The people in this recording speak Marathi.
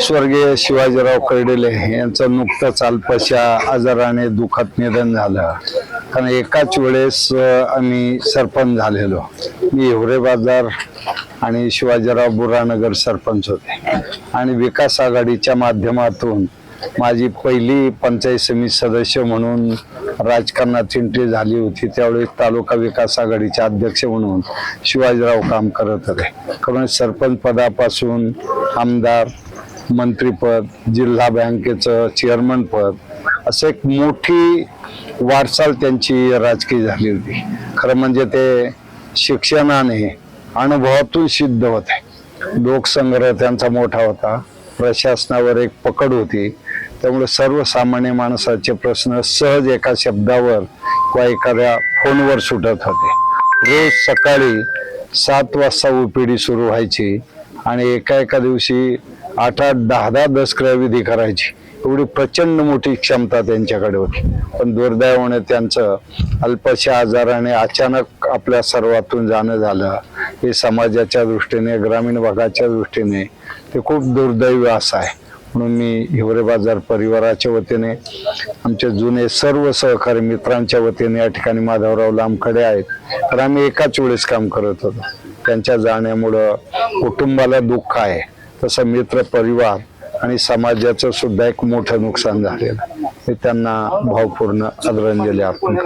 स्वर्गीय शिवाजीराव कर्डिले यांचं नुकतंच अल्पशा आजाराने दुःखात निधन झालं. कारण एकाच वेळेस आम्ही सरपंच झालेलो. मी हिवरे बाजार आणि शिवाजीराव बुरानगर सरपंच होते. आणि विकास आघाडीच्या माध्यमातून माझी पहिली पंचायत समिती सदस्य म्हणून राजकारणात एंट्री झाली होती. त्यावेळी तालुका विकास आघाडीचे अध्यक्ष म्हणून शिवाजीराव काम करत होते. कारण सरपंच पदापासून आमदार मंत्रीपद जिल्हा बँकेचं चेअरमनपद असं एक मोठी वाटचाल त्यांची राजकीय झाली होती. खरं म्हणजे ते शिक्षणाने अनुभवातून सिद्ध होते लोकसंग्रह त्यांचा मोठा होता. प्रशासनावर एक पकड होती. त्यामुळे सर्वसामान्य माणसाचे प्रश्न सहज एका शब्दावर किंवा एखाद्या फोनवर सुटत होते. रोज सकाळी सात वाजता ओपीडी सुरू व्हायची. आणि एका एका दिवशी आठ आठ दहा दहा दसक्रिया विधी करायची. एवढी प्रचंड मोठी क्षमता त्यांच्याकडे होती. पण दुर्दैवाने त्यांचं अल्पशा आजाराने अचानक आपल्या सर्वातून जाणं झालं. हे समाजाच्या दृष्टीने ग्रामीण भागाच्या दृष्टीने ते खूप दुर्दैवी असं आहे. म्हणून मी हिवरे बाजार परिवाराच्या वतीने आमचे जुने सर्व सहकारी मित्रांच्या वतीने या ठिकाणी माधवराव लांबकडे आहेत. तर आम्ही एकाच वेळेस काम करत होतो. त्यांच्या जाण्यामुळं कुटुंबाला दुःख आहे. तसं मित्र परिवार आणि समाजाचं सुद्धा एक मोठं नुकसान झालेलं मी हे त्यांना भावपूर्ण आदरांजली आपण